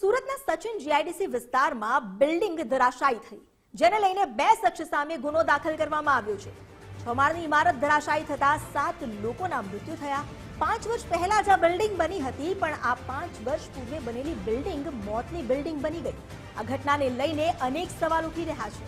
સુરતના સચિન જીઆઈડીસી વિસ્તારમાં બિલ્ડિંગ ધરાશાયી થઈ, જેને લઈને બે શખ્સ સામે ગુનો દાખલ કરવામાં આવ્યો છે. છ માળની ઇમારત ધરાશાયી થતા સાત લોકોના મૃત્યુ થયા. પાંચ વર્ષ પહેલા જ આ બિલ્ડિંગ બની હતી, પણ આ પાંચ વર્ષ પૂર્વે બનેલી બિલ્ડિંગ મોતની બિલ્ડિંગ બની ગઈ. આ ઘટનાને લઈને અનેક સવાલ ઉઠી રહ્યા છે.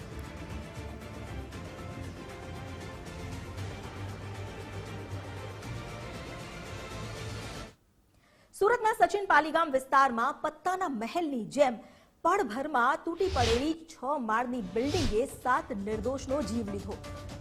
સુરતના સચિન પાલીગામ વિસ્તારમાં પત્તાના મહેલની જેમ પળભરમાં તૂટી પડેલી છ માળની બિલ્ડિંગે સાત નિર્દોષનો જીવ લીધો.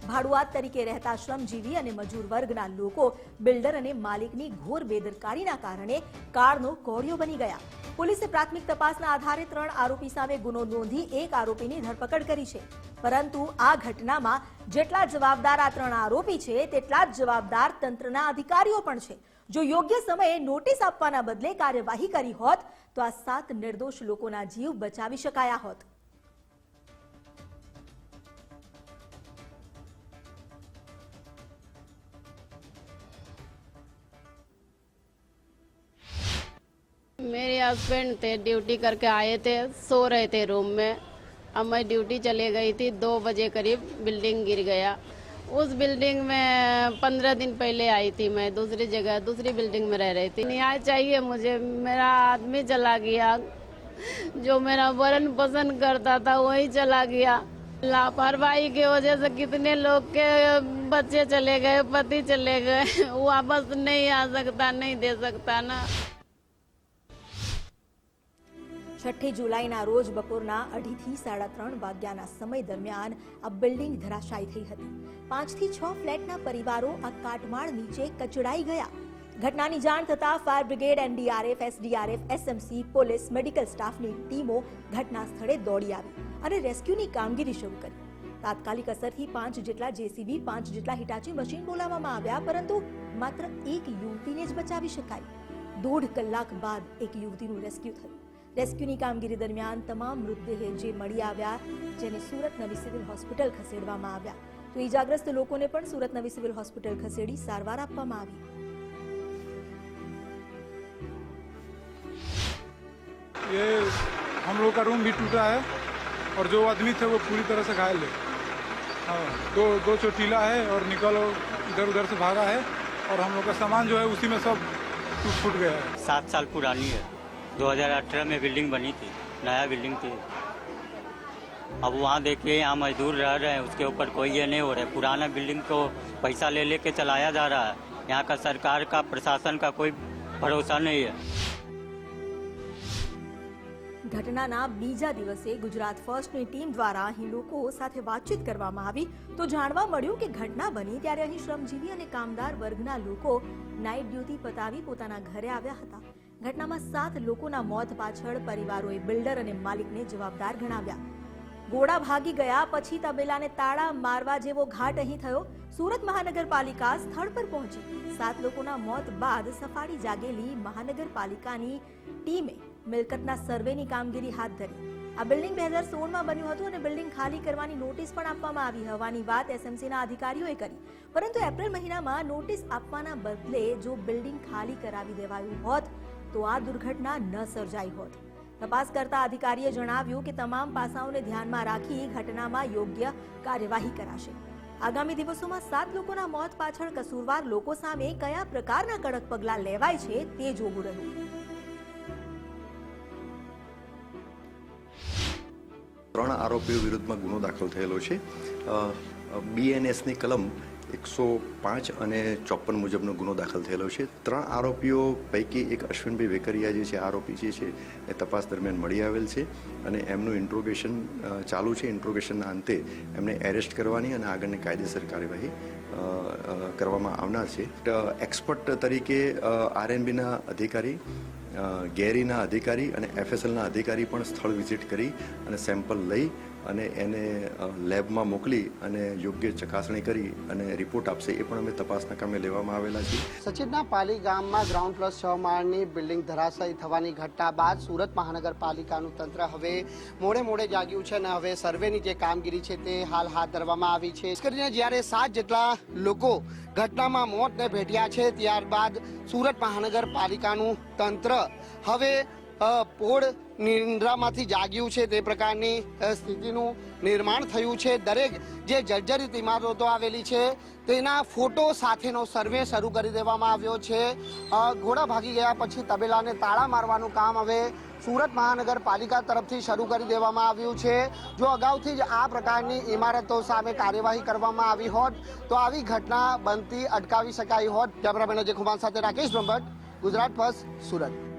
ભાડુઆત તરીકે રહેતા શ્રમજીવી અને મજૂર વર્ગના લોકો, બિલ્ડર અને માલિકની ઘોર બેદરકારીના કારણે કાળનો કોળિયો બની ગયા. પોલીસે પ્રાથમિક તપાસના આધારે ત્રણ આરોપી સામે ગુનો નોંધી એક આરોપીની ધરપકડ કરી છે. પરંતુ આ ઘટનામાં જેટલા જવાબદાર આ ત્રણ આરોપી છે, તેટલા જ જવાબદાર તંત્રના અધિકારીઓ પણ છે. જો યોગ્ય સમયે નોટિસ આપવાના બદલે કાર્યવાહી કરી હોત તો આ સાત નિર્દોષ લોકોના જીવ બચાવી શકાયા હોત मेरे हस्बैंड थे ड्यूटी करके आए थे सो रहे थे रूम में अब मैं ड्यूटी चले गई थी दो बजे करीब बिल्डिंग गिर गया उस बिल्डिंग में पंद्रह दिन पहले आई थी मैं, दूसरी जगह, दूसरी बिल्डिंग में रह रही थी। न्याय चाहिए मुझे, मेरा आदमी चला गया। जो मेरा वरण पसंद करता था, वही चला गया। लापरवाही की वजह से कितने लोग के बच्चे चले गए, पति चले गए। वापस नहीं आ सकता, नहीं दे सकता ना। છઠ્ઠી જુલાઈના રોજ બપોરના અઢીથી સાડા ત્રણ વાગ્યાના સમય દરમિયાન આ બિલ્ડિંગ ધરાશાયી થઈ હતી. પાંચથી છ ફ્લેટના પરિવારો આ કાટમાળ નીચે કચડાઈ ગયા. ઘટનાની જાણ થતાં fire brigade NDRF, SDRF, SMC, police, medical સ્ટાફની ટીમો ઘટના સ્થળે દોડી આવી અને રેસ્ક્યુની કામગીરી શરૂ કરી. તાત્કાલિક અસરથી પાંચ જેટલા જેસીબી, પાંચ જેટલા હિટાચી મશીન બોલાવવામાં આવ્યા, પરંતુ માત્ર એક યુવતીને જ બચાવી શકાય. દોઢ કલાક બાદ એક યુવતીનું રેસ્ક્યુ થયું. રેસ્ક્યુની કામગીરી દરમિયાન તમામ મૃતદેહ જે મળી આવ્યા જેને સુરત નવી સિવિલ હોસ્પિટલ ખસેડવામાં આવ્યા તો ઈજાગ્રસ્ત લોકોને પણ સુરત નવી સિવિલ હોસ્પિટલ ખસેડી સારવાર આપવામાં આવી ये हम लोग का रूम भी टूटा है और जो आदमी थे वो पूरी तरह से घायल है हाँ दो दो चोटीला है और निकल इधर उधर से भागा है और हम लोग का सामान जो है उसी में सब टूट फूट गया है सात साल पुरानी है 2018 में बिल्डिंग बनी थी नया बिल्डिंग थी अब वहाँ देखिए यहाँ मजदूर रह रहे हैं उसके ऊपर कोई ये नहीं हो रहा है पुराना बिल्डिंग को पैसा ले लेके चलाया जा रहा है यहाँ का सरकार का प्रशासन का कोई भरोसा नहीं है ઘટનાના બીજા દિવસે ગુજરાત ફર્સ્ટની ટીમ દ્વારા અહીં લોકો સાથે વાતચીત કરવામાં આવી તો જાણવા મળ્યું કે ઘટના બની ત્યારે અહીં શ્રમજીવી અને કામદાર વર્ગના લોકો નાઇટ ડ્યુટી પતાવી પોતાના ઘરે આવ્યા હતા ઘટનામાં સાત લોકોના મોત પાછળ પરિવારોએ બિલ્ડર અને માલિકને જવાબદાર ગણાવ્યા. ગોળા ભાગી ગયા પછી તબેલાને તાળા મારવા જેવો ઘાટ અહીં થયો. સુરત મહાનગરપાલિકા સ્થળ પર પહોંચી. સાત લોકોના મોત બાદ સફાળી જાગેલી મહાનગરપાલિકાની ટીમે મિલકતના સર્વેની કામગીરી હાથ ધરી. આ બિલ્ડિંગ બે હજાર સોળમાં બન્યું હતું અને બિલ્ડિંગ ખાલી કરવાની નોટિસ પણ આપવામાં આવી હોવાની વાત એસએમસીના અધિકારીઓએ કરી. પરંતુ એપ્રિલ મહિનામાં નોટિસ આપવાના બદલે જો બિલ્ડિંગ ખાલી કરાવી દેવાયું હોત તો આ દુર્ઘટના ન સર્જાઈ હોત. તપાસ કરતા અધિકારીએ જણાવ્યું કે તમામ પાસાઓને ધ્યાનમાં રાખી ઘટનામાં યોગ્ય કાર્યવાહી કરાશે. આગામી દિવસોમાં સાત લોકોના મોત પાછળ કસૂરવાર લોકો સામે કયા પ્રકારના કડક પગલાં લેવાય છે તે જોવું રહ્યું. ત્રણ આરોપીઓ વિરુદ્ધમાં ગુનો દાખલ થયેલો છે. બીએનએસની કલમ એકસો પાંચ અને ચોપન મુજબનો ગુનો દાખલ થયેલો છે. ત્રણ આરોપીઓ પૈકી એક અશ્વિનભાઈ વેકરિયા જે છે આરોપી જે છે, એ તપાસ દરમિયાન મળી આવેલ છે અને એમનું ઇન્ટ્રોગેશન ચાલુ છે. ઇન્ટ્રોગેશનના અંતે એમને એરેસ્ટ કરવાની અને આગળની કાયદેસર કાર્યવાહી કરવામાં આવનાર છે. એક્સપર્ટ તરીકે આરએનબીના અધિકારી ગેરીના અધિકારી અને એફએસએલના અધિકારી પણ સ્થળ વિઝિટ કરી અને સેમ્પલ લઈ અને એને લેબમાં મોકલી અને યોગ્ય ચકાસણી કરી અને રિપોર્ટ આપશે એ પણ અમે તપાસના કામે લેવામાં આવેલા છીએ. સચિનના પાલી ગામમાં ગ્રાઉન્ડ પ્લસ છ માળની બિલ્ડિંગ ધરાશાયી થવાની ઘટના બાદ સુરત મહાનગરપાલિકાનું તંત્ર હવે મોડે મોડે જાગ્યું છે અને હવે સર્વેની જે કામગીરી છે તે હાલ હાથ ધરવામાં આવી છે. ખાસ કરીને જ્યારે સાત જેટલા લોકો ઘટનામાં મોતને ભેટ્યા છે, ત્યારબાદ સુરત મહાનગરપાલિકાનું તંત્ર હવે પોળ નિંદ્રામાંથી જાગ્યું છે. તે પ્રકારની સ્થિતિનું નિર્માણ થયું છે. દરેક જે જર્જરિત ઇમારતો આવેલી છે, તેના ફોટો સાથેનો સર્વે શરૂ કરી દેવામાં આવ્યો છે. ઘોડા ભાગી ગયા પછી તબેલાને તાળા મારવાનું કામ હવે સુરત મહાનગરપાલિકા તરફથી શરૂ કરી દેવામાં આવ્યું છે. જો અગાઉથી જ આ પ્રકારની ઇમારતો સામે કાર્યવાહી કરવામાં આવી હોત, તો આવી ઘટના બનતી અટકાવી શકાઈ હોત. કેમેરામેન અજય કુમાર સાથે રાકેશ બ્રહ્મભટ્ટ, ગુજરાત ફર્સ્ટ સુરત.